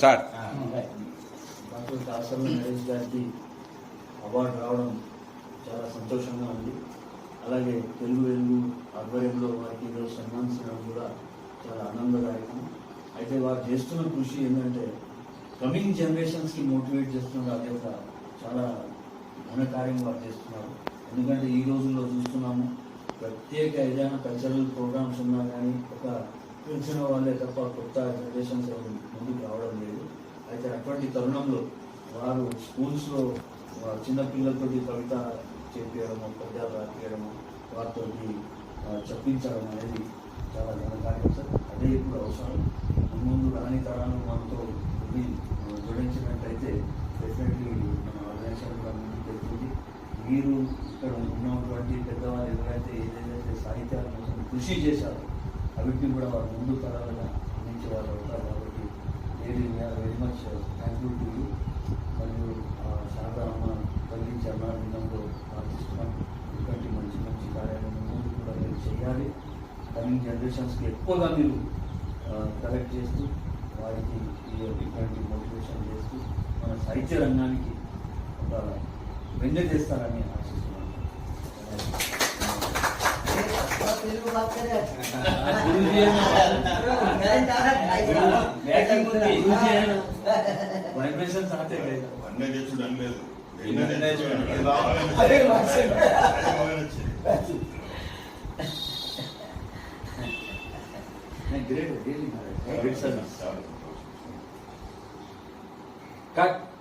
Sir. Doctor Kasarla Naresh గారికి award రావడం చాలా సంతోషంగా ఉంది. అలాగే తెలుగు వెలుగు ఆధ్వర్యంలో వారికి ఈరోజు సన్మానించడం కూడా చాలా ఆనందదాయకం. అయితే వారు చేస్తున్న కృషి ఏంటంటే కమింగ్ జనరేషన్స్కి మోటివేట్ చేస్తున్నారు అదే ఒక చాలా ఘనకార్యం వారు చేస్తున్నారు. ఎందుకంటే ఈ రోజుల్లో చూస్తున్నాము ప్రత్యేక ఏదైనా కల్చరల్ ప్రోగ్రామ్స్ ఉన్నా కానీ ఒక పెంచిన వాళ్ళే తప్ప కొత్త జనరేషన్స్ ముందుకు రావడం లేదు. అయితే అటువంటి తరుణంలో వారు స్కూల్స్లో చిన్నపిల్లలతోటి కవిత చేపించడము పద్యాలు రాపించడము వారితో చెప్పించడం అనేది చాలా ఘనకార్యం సార్. అదే ఇప్పుడు అవసరం. ముందు రాని తరాలు మనతో జోడించినట్లయితే డెఫినెట్లీ మన ఆర్గనైజేషన్ కూడా ముందుకు వెళ్తుంది. మీరు ఇక్కడ ఉన్నటువంటి పెద్దవారు ఎవరైతే ఏదైతే సాహిత్యాల కోసం కృషి చేశారో అభివృద్ధి కూడా వారు ముందు తరాలుగా అందించేవారు అవుతారు కాబట్టి very very much thankful to you మరియు ఆ శారదా అమ్మ తల్లి ప్రార్థిస్తున్నాం ఇటువంటి మంచి మంచి కార్యాలను ముందు కూడా మీరు చేయాలి. కమింగ్ జనరేషన్స్కి ఎక్కువగా మీరు కలెక్ట్ చేస్తూ వారికి ఇక్కడికి ఇటువంటి మోటివేషన్ చేస్తూ మన సాహిత్య రంగానికి ఒక వెన్నె చేస్తారని ఆశిస్తున్నాను को बात कर Great, really, great service. Cut.